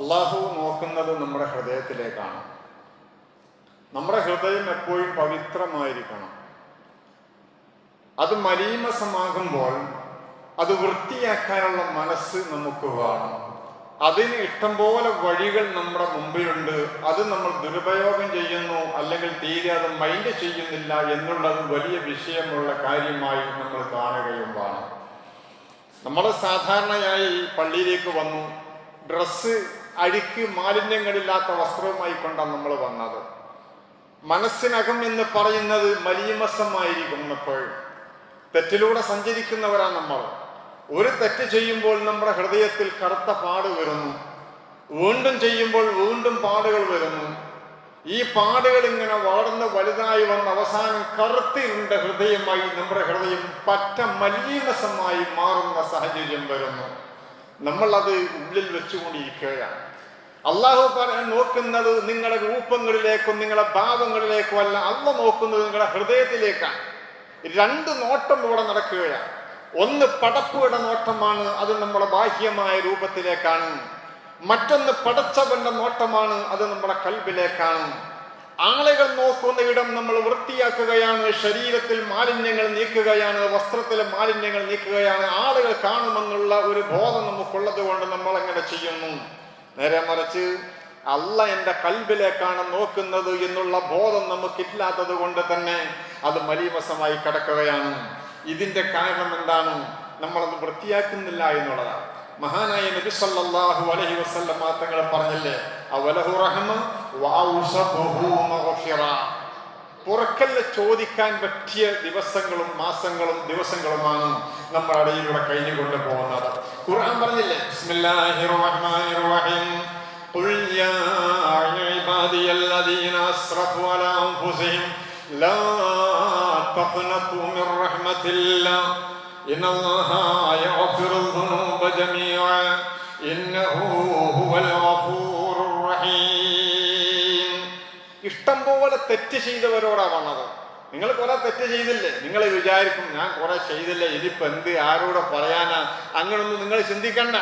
അള്ളാഹു നോക്കുന്നത് നമ്മുടെ ഹൃദയത്തിലേക്കാണ്. നമ്മുടെ ഹൃദയം എപ്പോഴും പവിത്രമായിരിക്കണം. അത് മലീമസമാകുമ്പോൾ അത് വൃത്തിയാക്കാനുള്ള മനസ്സ് നമുക്ക് വേണം. അതിന് ഇഷ്ടംപോലെ വഴികൾ നമ്മുടെ മുമ്പിലുണ്ട്. അത് നമ്മൾ ദുരുപയോഗം ചെയ്യുന്നു അല്ലെങ്കിൽ തീരെ അത് മൈൻഡ് ചെയ്യുന്നില്ല എന്നുള്ളത് വലിയ വിഷയമുള്ള കാര്യമായി നമ്മൾ കാണുകയും വേണം. നമ്മൾ സാധാരണയായി പള്ളിയിലേക്ക് വന്നു. ഡ്രസ്സ് അഴുക്ക് മാലിന്യങ്ങളില്ലാത്ത വസ്ത്രവുമായി കൊണ്ടാണ് നമ്മൾ വന്നത്. മനസ്സിനകം എന്ന് പറയുന്നത് മലീമസമായിരിക്കും എപ്പോഴും തെറ്റിലൂടെ സഞ്ചരിക്കുന്നവരാണ് നമ്മൾ. ഒരു തെറ്റ് ചെയ്യുമ്പോൾ നമ്മുടെ ഹൃദയത്തിൽ കറുത്ത പാട് വരുന്നു. വീണ്ടും ചെയ്യുമ്പോൾ വീണ്ടും പാടുകൾ വരുന്നു. ഈ പാടുകൾ ഇങ്ങനെ വളർന്ന് വലുതായി വന്ന അവസാനം കറുത്തിരുണ്ട ഹൃദയമായി നമ്മുടെ ഹൃദയം പറ്റ മലീമസമായി മാറുന്ന സാഹചര്യം വരുന്നു. നമ്മൾ അത് ഉള്ളിൽ വെച്ചുകൊണ്ടിരിക്കുകയാണ്. അള്ളാഹു പറയാൻ നോക്കുന്നത് നിങ്ങളുടെ രൂപങ്ങളിലേക്കും നിങ്ങളുടെ ഭാവങ്ങളിലേക്കും അല്ല അല്ല നോക്കുന്നത് നിങ്ങളുടെ ഹൃദയത്തിലേക്കാണ്. രണ്ട് നോട്ടം ഇവിടെ നടക്കുകയാണ്. ഒന്ന് പടപ്പുകളുടെ നോട്ടമാണ് അത് നമ്മുടെ ബാഹ്യമായ രൂപത്തിലേക്കാണ്. മറ്റൊന്ന് പടച്ചവന്റെ നോട്ടമാണ് അത് നമ്മുടെ കൽബിലേക്കാണ്. ആളുകൾ നോക്കുന്ന ഇടം നമ്മൾ വൃത്തിയാക്കുകയാണ് ശരീരത്തിൽ മാലിന്യങ്ങൾ നീക്കുകയാണ് വസ്ത്രത്തിലെ മാലിന്യങ്ങൾ നീക്കുകയാണ്. ആളുകൾ കാണുമെന്നുള്ള ഒരു ബോധം നമുക്കുള്ളത് കൊണ്ട് നമ്മൾ അങ്ങനെ ചെയ്യുന്നു? നേരെ മറിച്ച് അല്ല എന്റെ കൽബിലേക്കാണ് നോക്കുന്നത് എന്നുള്ള ബോധം നമുക്കില്ലാത്തത് കൊണ്ട് തന്നെ അത് മലീമസമായി കിടക്കുകയാണ്. ഇതിന്റെ കാരണം എന്താണ്? നമ്മളത് വൃത്തിയാക്കുന്നില്ല എന്നുള്ളതാണ്. മഹാനായ നബി സല്ലല്ലാഹു അലൈഹി വസല്ലം തങ്ങൾ പറഞ്ഞില്ലേ അവലഹു റഹ്മ പുറക്കല്ല ചോദിക്കാൻ പറ്റിയ ദിവസങ്ങളും മാസങ്ങളും ദിവസങ്ങളുമാണ് നമ്മൾ അടയിലൂടെ കഴിഞ്ഞുകൊണ്ട് പോകുന്നത്. ഖുർആൻ പറഞ്ഞില്ലേ? ബിസ്മില്ലാഹിർ റഹ്മാനിർ റഹീം ഖുൽ യാ ഇബാദിയല്ലദീന അസ്റഫു അലാ അൻഫുസിഹിം. ലാ തഖ്നതു മിർ റഹ്മത്തില്ലാ ഇന്നല്ലാഹ യഗ്ഫിറു തെറ്റ് ചെയ്തവരോടാ വന്നത്. നിങ്ങൾ കുറെ തെറ്റ് ചെയ്തില്ലേ? നിങ്ങൾ വിചാരിക്കും ഞാൻ കുറെ ചെയ്തില്ലേ? ഇതിപ്പോ എന്ത്? ആരോടെ പറയാനാ? അങ്ങനൊന്നും നിങ്ങൾ ചിന്തിക്കണ്ട.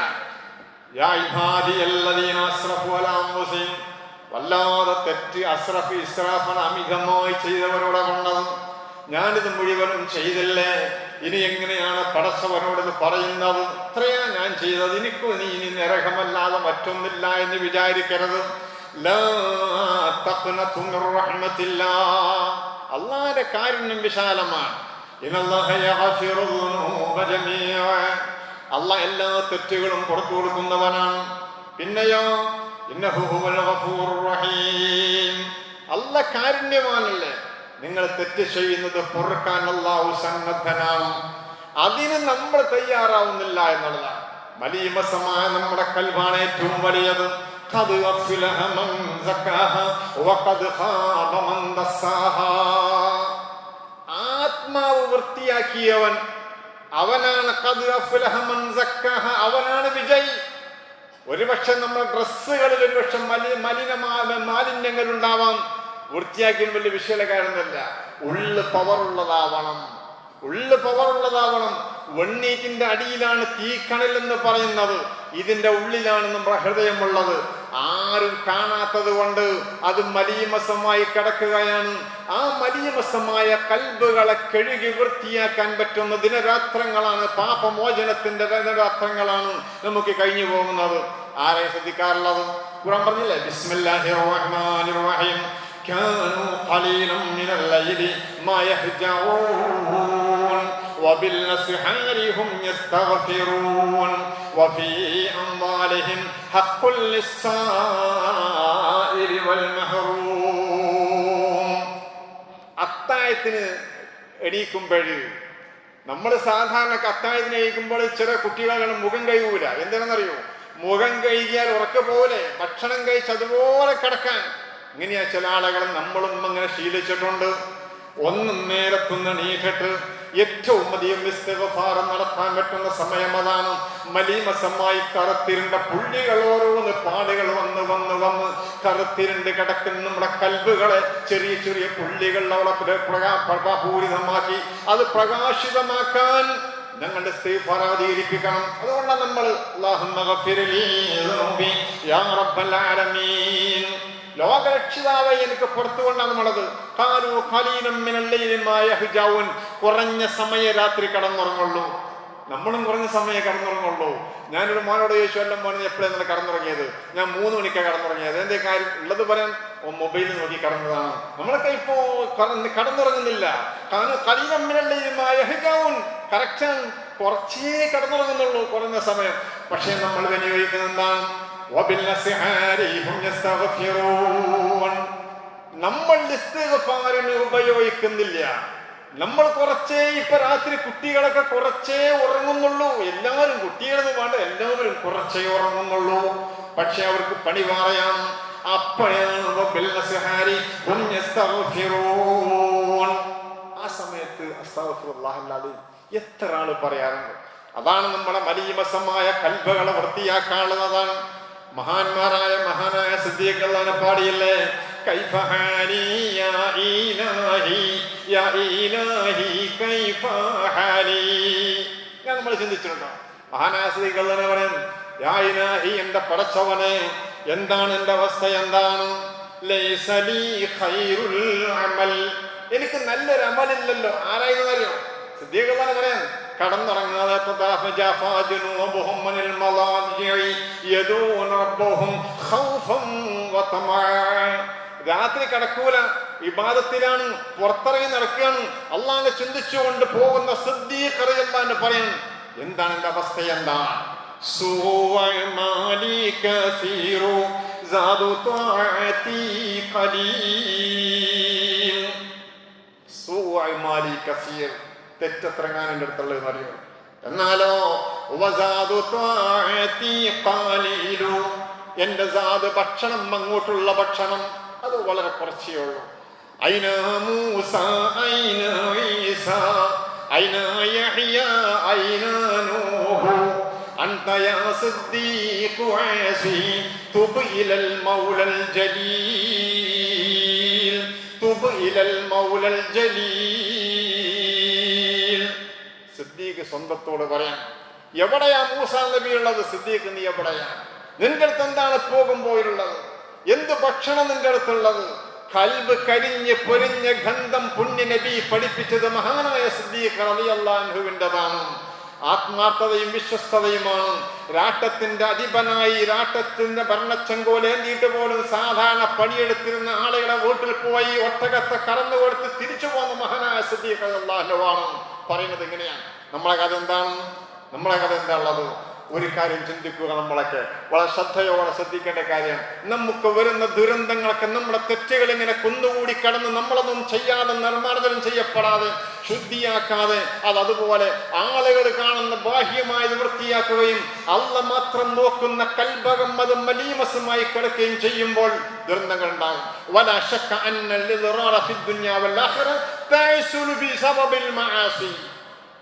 വല്ലാതെ തെറ്റ് അസ്രഫ് ഇസ്രാഫൻ അമിതമായി ചെയ്തവരോടെ വന്നത്. ഞാനിത് മുഴുവനും ചെയ്തില്ലേ? ഇനി എങ്ങനെയാണ് പടച്ചവനോട് ഇത് പറയുന്നത്? ഇത്രയാ ഞാൻ ചെയ്തത്. എനിക്കും ഇനി ഇനി നരകമല്ലാതെ മറ്റൊന്നില്ല എന്ന് വിചാരിക്കരുത്. അള്ളാന്റെ കാരുണ്യം വിശാലമാണ്. അല്ല എല്ലാ തെറ്റുകളും പുറത്തു കൊടുക്കുന്നവനാണ്. പിന്നെയോ അല്ല കാരുണ്യമാണല്ലേ നിങ്ങൾ തെറ്റ് ചെയ്യുന്നത് പൊറുക്കാൻ അല്ലാഹു സന്നദ്ധനാണ്. അതിന് നമ്മൾ തയ്യാറാവുന്നില്ല എന്നുള്ളതാണ്. മലീമസമായ നമ്മുടെ കൽവാണ് ഏറ്റവും വലിയത്. ഖദ് أفلح മൻ زكاها وقد ഖാബ മൻ دساها. ആത്മാവ് വൃത്തിയാക്കിയവൻ അവനാണ് കത് അഫ്ലഹ മൻ സക്കാഹ അവനാണ് വിജയി. ഒരുപക്ഷെ നമ്മൾ ഡ്രസ്സുകളിൽ ഒരുപക്ഷെ മലി മലിനമായ മാലിന്യങ്ങൾ ഉണ്ടാവാം വൃത്തിയാക്കിയ വലിയ വിഷയമുള്ള കാര്യമൊന്നുമല്ല. ഉള്ളു പവറുള്ളതാവണം. ഉള്ളു പവറുള്ളതാവണം. വെണ്ണീറ്റിന്റെ അടിയിലാണ് തീക്കണൽ എന്ന് പറയുന്നത്. ഇതിന്റെ ഉള്ളിലാണ് നമ്മുടെ ഹൃദയമുള്ളത്. ആരും കാണാത്തത് കൊണ്ട് അത് മലീമസമായി കിടക്കുകയാണ് ആ മലീമസമായ കൽബുകളെ കഴുകി വൃത്തിയാക്കാൻ പറ്റുന്ന ദിനരാത്രങ്ങളാണ് പാപമോചനത്തിന്റെ ദിനരാത്രങ്ങളാണ് നമുക്ക് കഴിഞ്ഞു പോകുന്നത് ആരെയും ശ്രദ്ധിക്കാറുള്ളത് ഖുറാൻ പറഞ്ഞില്ലേ ബിസ്മില്ലാഹിർ റഹ്മാനിർ റഹീം كانوا قليلا من الليل ما يهجعون وبالأسحار هم يستغفرون وفي أموالهم حق للسائل والمحروم അത്തായത്തിന് എണീക്കുമ്പോൾ നമ്മൾ സാധാരണ അത്തായത്തിന് എണീക്കുമ്പോൾ ചില കുട്ടികളാണ് മുഖം കഴുകൂല എന്തിനാണെന്നറിയോ മുഖം കഴുകിയാൽ ഉറക്ക പോലെ ഭക്ഷണം കഴിച്ച് അതുപോലെ കിടക്കാൻ ഇങ്ങനെയാ ചില ആളുകൾ നമ്മളും അങ്ങനെ ശീലിച്ചിട്ടുണ്ട് ഒന്നും നേരത്തുനിന്ന് നീട്ടിട്ട് ഏറ്റവും അധികം ഇസ്തിഗ്ഫാർ നടത്താൻ പറ്റുന്ന സമയം അതാണ്. മലീമസമായി കറുത്തിരുണ്ട പുള്ളികൾ ഓരോന്ന് പാടുകൾ വന്ന് വന്ന് വന്ന് കറുത്തിരുണ്ട് കിടക്കുന്ന. നമ്മുടെ കൽബുകളെ ചെറിയ ചെറിയ പുള്ളികൾ അവളെ പ്രകാപൂരിതമാക്കി അത് പ്രകാശിതമാക്കാൻ ഞങ്ങളുടെ സ്ത്രീ പരാതിയിരിപ്പിക്കണം അതുകൊണ്ടാണ് നമ്മൾ അല്ലാഹുമ്മ ലോകരക്ഷിതാവെ എനിക്ക് പുറത്തു കൊണ്ടാണുള്ളത് കാലു കുറഞ്ഞ സമയ രാത്രി കടന്നുറങ്ങുള്ളൂ. നമ്മളും കുറഞ്ഞ സമയം കടന്നുറങ്ങുള്ളൂ. ഞാനൊരു മോനോട് ചോദിച്ചു എല്ലാം മോനെ എപ്പോഴാണ് നിങ്ങൾ കടന്നുറങ്ങിയത്? ഞാൻ മൂന്ന് മണിക്കാണ് കടന്നുറങ്ങിയത്. എന്തേ കാര്യം? ഉള്ളത് പറയാൻ മൊബൈലിൽ നോക്കി കടന്നതാണ്. നമ്മളൊക്കെ ഇപ്പോ കടന്നുറങ്ങുന്നില്ല. കാരണം കറക്ഷൻ കുറച്ചേ കടന്നുറങ്ങുന്നുള്ളൂ കുറഞ്ഞ സമയം. പക്ഷേ നമ്മൾ വിനിയോഗിക്കുന്ന എന്താണ് നമ്മൾ ഉപയോഗിക്കുന്നില്ല. നമ്മൾ കുറച്ചേ ഇപ്പൊ രാത്രി കുട്ടികളൊക്കെ കുറച്ചേ ഉറങ്ങുന്നുള്ളൂ. എല്ലാവരും കുട്ടികളെന്ന് വേണ്ട എല്ലാവരും കുറച്ചേ ഉറങ്ങുന്നുള്ളൂ. പക്ഷെ അവർക്ക് പണി പറയാം. ആ സമയത്ത് എത്ര ആൾ പറയാറുണ്ട്. അതാണ് നമ്മളെ മലീമസമായ കൽബകളെ വൃത്തിയാക്കാനുള്ളതാണ്. മഹാന്മാരായ മഹാനായ സിദ്ദീഖ് പാടിയല്ലേ? നമ്മൾ ചിന്തിച്ചിട്ടുണ്ടോ? മഹാനായ സിദ്ദീഖ് അള്ളാനെ പറയാൻ യാ ഇലാഹി എന്റെ പടച്ചവനെ എന്താണ് എന്റെ അവസ്ഥ? എന്താണ്? എനിക്ക് നല്ലൊരു അമലില്ലല്ലോ ആരായിരുന്നു അറിയോ സിദ്ധിയൊക്കെ പറയാൻ രാത്രി കടക്കൂല വിവാദത്തിലാണ് പുറത്തിറങ്ങി നടക്കുകയാണ്. അള്ളാഹെ ചിന്തിച്ചുകൊണ്ട് പോകുന്ന സിദ്ദീഖ് പറയും എന്താണ് എന്റെ അവസ്ഥ? എന്താ? സൂഅമാലി കസീർ തെറ്റെത്രങ്ങാൻ എന്റെ അടുത്തുള്ളതെന്ന് അറിയോ എന്നാലോ എന്റെ സാത് ഭക്ഷണം അങ്ങോട്ടുള്ള ഭക്ഷണം. അത് വളരെ കുറച്ചേ ഉള്ളൂ. അയിന മൂസ അയിന ഈസ അയിന യഹ്യ അയിന നൂഹു. അന്ത യാ സിദ്ദീഖു ആസി തുബ് മൗലൽ ജലീൽ. തുബിലൽ മൗലൽ ജലീൽ. സിദ്ദീഖ് സ്വന്തത്തോട് പറയാം. എവിടെയാ മൂസാ നബി ഉള്ളത് സിദ്ദീഖ് നീ എവിടെയാ? നിന്റെ അടുത്ത് എന്താണ് പോയിട്ടുള്ളത് എന്ത് ഭക്ഷണം നിന്റെ അടുത്തുള്ളത്? കൽബ് കരിഞ്ഞ് പൊരിഞ്ഞ ഗന്ധം പുണ്യ നബി പഠിപ്പിച്ചത് മഹാനായ സിദ്ദീഖ് റളിയല്ലാഹുവിന്റെതാണ് ആത്മാർത്ഥതയും വിശ്വസ്തതയുമാണ്. രാട്ടത്തിന്റെ അധിപനായി രാട്ടത്തിന്റെ ഭരണച്ചങ്കോലേന്തിയിട്ട് പോലും സാധാരണ പണിയെടുത്തിരുന്ന ആളുകളെ വീട്ടിൽ പോയി ഒട്ടകത്തെ കറന്നു കൊടുത്ത് തിരിച്ചു പോകുന്ന മഹാനായ സിദ്ദീഖ് അള്ളാഹുവാണ് പറയുന്നത് എങ്ങനെയാണ് നമ്മളെ കഥ എന്താണ്? നമ്മളെ കഥ എന്താ ഉള്ളത് ഒരു കാര്യം ചിന്തിക്കുക നമ്മളൊക്കെ. വളരെ ശ്രദ്ധയോടെ ശ്രദ്ധിക്കേണ്ട കാര്യം നമുക്ക് വരുന്ന ദുരന്തങ്ങളൊക്കെ നമ്മുടെ തെറ്റുകൾ ഇങ്ങനെ കുന്നുകൂടി കടന്ന് നമ്മളൊന്നും ചെയ്യാതെ നിർമ്മാർജനം ചെയ്യപ്പെടാതെ ശുദ്ധിയാക്കാതെ അത് അതുപോലെ ആളുകൾ കാണുന്ന ബാഹ്യമായി വൃത്തിയാക്കുകയും അല്ല മാത്രം നോക്കുന്ന കൽഭകം അത് മലീമസമായി കിടക്കുകയും ചെയ്യുമ്പോൾ ദുരന്തങ്ങൾ ഉണ്ടാകും.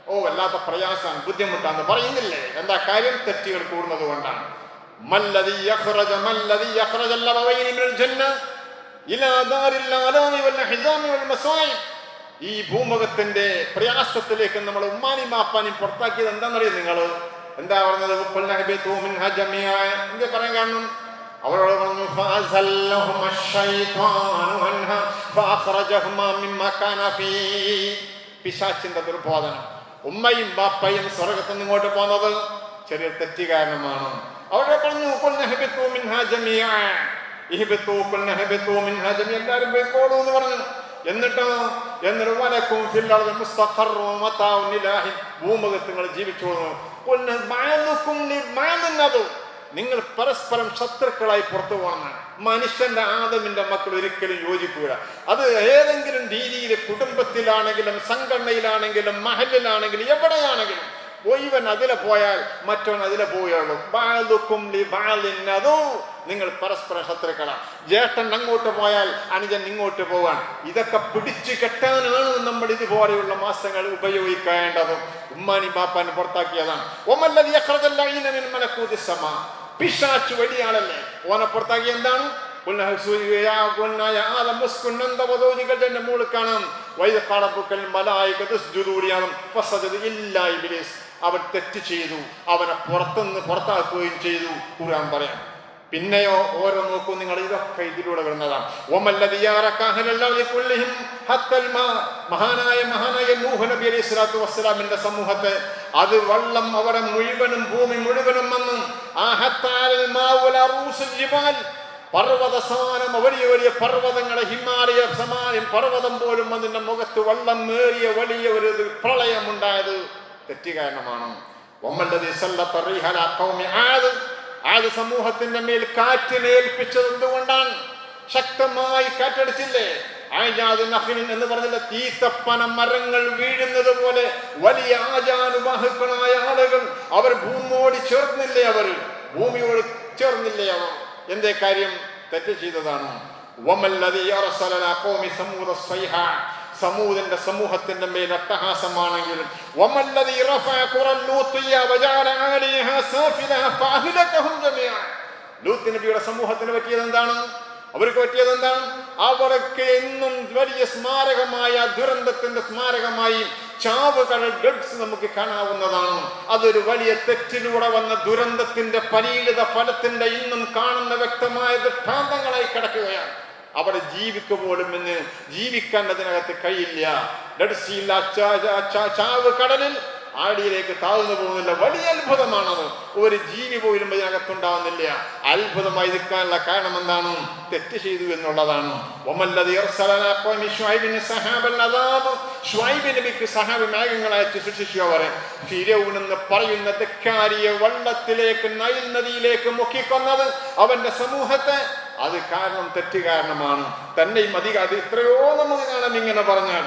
ഓ വല്ലാത്ത പ്രയാസാണ് ബുദ്ധിമുട്ടാന്ന് പറയുന്നില്ലേ? എന്താ കാര്യം? തെറ്റുകൾ കൂടുന്നത് കൊണ്ടാണ്. ഈ ഭൂമുഖത്തിന്റെ പ്രയാസത്തിലേക്ക് നമ്മൾ ഉമ്മാനി മാപ്പാനി പുറത്താക്കിയത് എന്താണെന്നറിയോ നിങ്ങൾ? എന്താ പറഞ്ഞത്? എന്ത് പറയാൻ കാണും അവരോട് പറഞ്ഞു ദുർബോധനം. ഉമ്മയും ബാപ്പയും സ്വർഗത്തു നിന്ന് ഇങ്ങോട്ട് പോകുന്നത് ചെറിയ തെറ്റ് കാരണമാണ്. അവിടെ പറഞ്ഞു. എല്ലാവരും എന്ന് പറഞ്ഞു. എന്നിട്ടോ എന്നിട്ട് വലക്കും ജീവിച്ചോളൂ. നിങ്ങൾ പരസ്പരം ശത്രുക്കളായി പുറത്തു പോകണം മനുഷ്യന്റെ ആദമിന്റെ മക്കൾ ഒരിക്കലും യോജിക്കൂല. അത് ഏതെങ്കിലും രീതിയിൽ കുടുംബത്തിലാണെങ്കിലും സംഘടനയിലാണെങ്കിലും മഹലിലാണെങ്കിലും എവിടെയാണെങ്കിലും. ഒയ്വൻ അതിലെ പോയാൽ മറ്റവൻ അതിലെ പോവുകയുള്ളൂ. ബാലുക്കും നിങ്ങൾ പരസ്പരം ശത്രുക്കളാണ്. ജ്യേഷ്ഠൻ അങ്ങോട്ട് പോയാൽ അനുജൻ ഇങ്ങോട്ട് പോവാൻ. ഇതൊക്കെ പിടിച്ചു കെട്ടാനാണ് നമ്മൾ ഇതുപോലെയുള്ള മാസങ്ങൾ ഉപയോഗിക്കേണ്ടതും. ഉമ്മാനി ബാപ്പാൻ പുറത്താക്കിയതാണ്. ഒമല്ലത് പിശാച്ചു വലിയാളല്ലേ ഓനെ പുറത്താക്കി എന്താണ് അവൻ തെറ്റ് ചെയ്തു. അവനെ പുറത്തുനിന്ന് പുറത്താക്കുകയും ചെയ്തു. ഖുർആൻ പറയാം. പിന്നെയോ ഓരോ നോക്കൂ നിങ്ങൾ ഇതൊക്കെ ഇതിലൂടെ വരുന്നതാണ്. മഹാനായ മഹാനായ നൂഹ് നബി അലൈഹി സ്വലാത്തു വസ്സലാമിന്റെ സമൂഹത്തെ. അത് വള്ളം അവരെ മുഴുവനും ഭൂമി മുഴുവനും വന്നും. ആ ഹത്താലൽ മാ വല ജിബാൽ. പർവത സമാനം വലിയ വലിയ പർവതങ്ങളെ ഹിമാലയ സമാനം പർവതം പോലും അതിന്റെ മുഖത്ത് വെള്ളം നേറിയ വലിയ ഒരു പ്രളയമുണ്ടായത് തെറ്റ് കാരണമാണ്. ഒമ്മല്ലതി സല്ലത്ത റീഹല ഖൗമി ആദ്. ആദ് സമൂഹത്തിന്റെ മേൽ കാറ്റിനേൽപ്പിച്ചത് എന്തുകൊണ്ടാണ്? ശക്തമായി കാറ്റടിച്ചില്ലേ? എന്ന് പറഞ്ഞില്ല? തീത്തപ്പന മരങ്ങൾ വീഴുന്നത് പോലെ വലിയ ആചാനുവാഹുക്കളായ ആളുകൾ അവർ ഭൂമിയോട് ചേർന്നില്ലേ അവർ? ഭൂമിയോട് ചേർന്നില്ലേ അവർ? എന്തേ കാര്യം? തെറ്റ് ചെയ്തതാണ്? സമൂഹത്തിന്റെ സമൂഹത്തിന്റെ മേൽ അട്ടഹാസമാണെങ്കിൽ സമൂഹത്തിന് പറ്റിയത് എന്താണ് അവർക്ക് പറ്റിയത് എന്താണ് അവർക്ക് എന്നും വലിയ സ്മാരകമായ ദുരന്തത്തിന്റെ സ്മാരകമായി ചാവുകൾ ഡ്രഗ്സ് നമുക്ക് കാണാവുന്നതാണ്. അതൊരു വലിയ തെറ്റിലൂടെ വന്ന ദുരന്തത്തിന്റെ പരീലിത ഫലത്തിന്റെ ഇന്നും കാണുന്ന വ്യക്തമായ ദൃഷ്ടാന്തങ്ങളായി കിടക്കുകയാണ്. അവിടെ ജീവിക്ക പോലും എന്ന് ജീവിക്കാൻ അതിനകത്ത് കഴിയില്ല. ഡ്രഗ്സ് ചാ- ചാവ് കടലിൽ ആടിയിലേക്ക് താഴ്ന്നു പോകുന്നില്ല. വലിയ അത്ഭുതമാണത്. ഒരു ജീവി പോലും ഇതിനകത്തുണ്ടാവുന്നില്ല അത്ഭുതമായി നിൽക്കാനുള്ള കാരണം എന്താണ് തെറ്റ് ചെയ്തു എന്നുള്ളതാണ്. നബിക്ക് സഹാബി മേഘങ്ങൾ അയച്ച് സൃഷ്ടിച്ചു അവരെ ഫിരൗൻ എന്ന് പറയുന്ന തെക്കാരിയെ വള്ളത്തിലേക്ക് നൈൽ നദിയിലേക്ക് മുക്കിക്കൊന്നത് അവന്റെ സമൂഹത്തെ അത് കാരണം തെറ്റ് കാരണമാണ്. തന്നെയും അധികം അത് എത്രയോ നമുക്ക് കാണാം ഇങ്ങനെ പറഞ്ഞാൽ.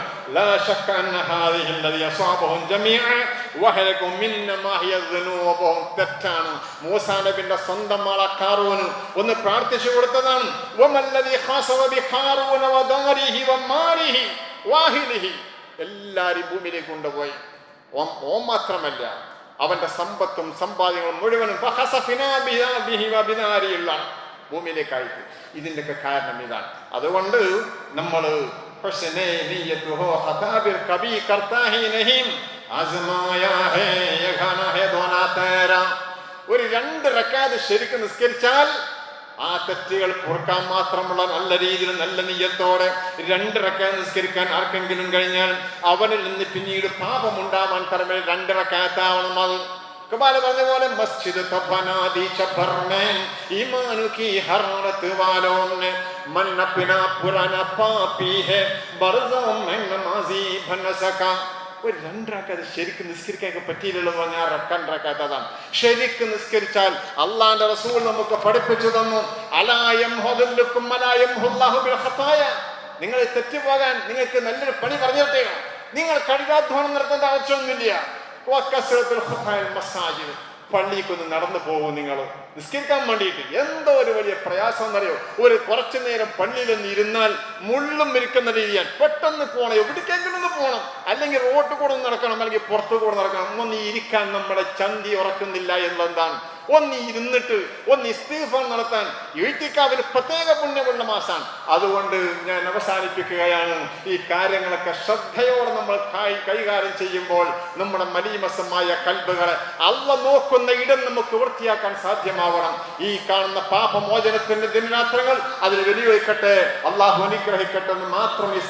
തെറ്റാണ്. മൂസാനബിന്റെ സ്വന്തം ആള കാറൂന് ഒന്ന് പ്രാർത്ഥിച്ചു കൊടുത്തതാണ്. എല്ലാരും ഭൂമിയിലേക്ക് കൊണ്ടുപോയി. ഓം മാത്രമല്ല അവന്റെ സമ്പത്തും സമ്പാദ്യങ്ങളും മുഴുവനും. ഭൂമിയിലേക്കായിട്ട് ഇതിന്റെയൊക്കെ കാരണം ഇതാണ്. അതുകൊണ്ട് നമ്മൾ ഒരു രണ്ട് റക്കാത് ശരിക്കും നിസ്കരിച്ചാൽ ആ തെറ്റുകൾ പൊറുക്കാൻ മാത്രമുള്ള നല്ല രീതിയിൽ നല്ല നീയത്തോടെ രണ്ട് റക്കാത്ത് നിസ്കരിക്കാൻ ആർക്കെങ്കിലും കഴിഞ്ഞാൽ അവനിൽ നിന്ന് പിന്നീട് പാപമുണ്ടാവാൻ തരമേ രണ്ട് റക്കാത്താവണം അത്. കബാല പറഞ്ഞ പോലെ മസ്ജിദ് തബനാദി ചബർനെ ഈമാനു की हररत वालों ने मन अपना पुराना पापी है बरज़ों में नमाजी बन सका ഒരു രണ്ടരക്കാത് ശരിക്കും നിസ്കരിക്കാൻ പറ്റിയില്ലല്ലോ എന്ന് പറഞ്ഞാൽ രണ്ടരക്കാത്തതാണ് ശരിക്കും നിസ്കരിച്ചാൽ അള്ളാന്റെ റസൂൽ നമുക്ക് പഠിപ്പിച്ചു തന്നു അലായം ഹൊദല്ലുക്കും അലായം ഹുല്ലാഹു ബിൽ ഖത്തായ നിങ്ങൾ തെറ്റുപോകാൻ നിങ്ങൾക്ക് നല്ലൊരു പണി പറഞ്ഞിട്ടേ നിങ്ങൾ കഠിനാധ്വാനം നടത്തേണ്ട ആവശ്യമൊന്നുമില്ല മസാജിദ് പള്ളിക്കൊന്ന് നടന്നു പോകും നിങ്ങൾ നിസ്കരിക്കാൻ വേണ്ടിയിട്ട് എന്തോ ഒരു വലിയ പ്രയാസം എന്നറിയോ ഒരു കുറച്ചു നേരം പള്ളിയിൽ ഒന്ന് ഇരുന്നാൽ മുള്ളും ഇരിക്കുന്ന രീതിയാൽ പെട്ടെന്ന് പോകണം എവിടേക്കെങ്കിലും ഒന്ന് പോകണം അല്ലെങ്കിൽ റോട്ട് കൂടെ നടക്കണം അല്ലെങ്കിൽ പുറത്തു കൂടെ നടക്കണം. ഒന്ന് ഇരിക്കാൻ നമ്മുടെ ചന്തി ഉറക്കുന്നില്ല എന്നുള്ളതാണ്. ഒന്ന് ഇരുന്നിട്ട് ഒന്ന് ഇസ്തീഫ നടത്താൻ എഴുത്തിക്കാവിന് പ്രത്യേക പുണ്യമുള്ള മാസമാണ് അതുകൊണ്ട് ഞാൻ അവസാനിപ്പിക്കുകയാണ്. ഈ കാര്യങ്ങളൊക്കെ ശ്രദ്ധയോടെ നമ്മൾ കൈകാര്യം ചെയ്യുമ്പോൾ നമ്മുടെ മലീമസമായ കൽബുകളെ അള്ള നോക്കുന്ന ഇടം നമുക്ക് വൃത്തിയാക്കാൻ സാധ്യമാവണം. ഈ കാണുന്ന പാപമോചനത്തിന്റെ ദിനരാത്രങ്ങൾ അതിൽ വെടിവെക്കട്ടെ അള്ളാഹു അനുഗ്രഹിക്കട്ടെ എന്ന് മാത്രം ഈ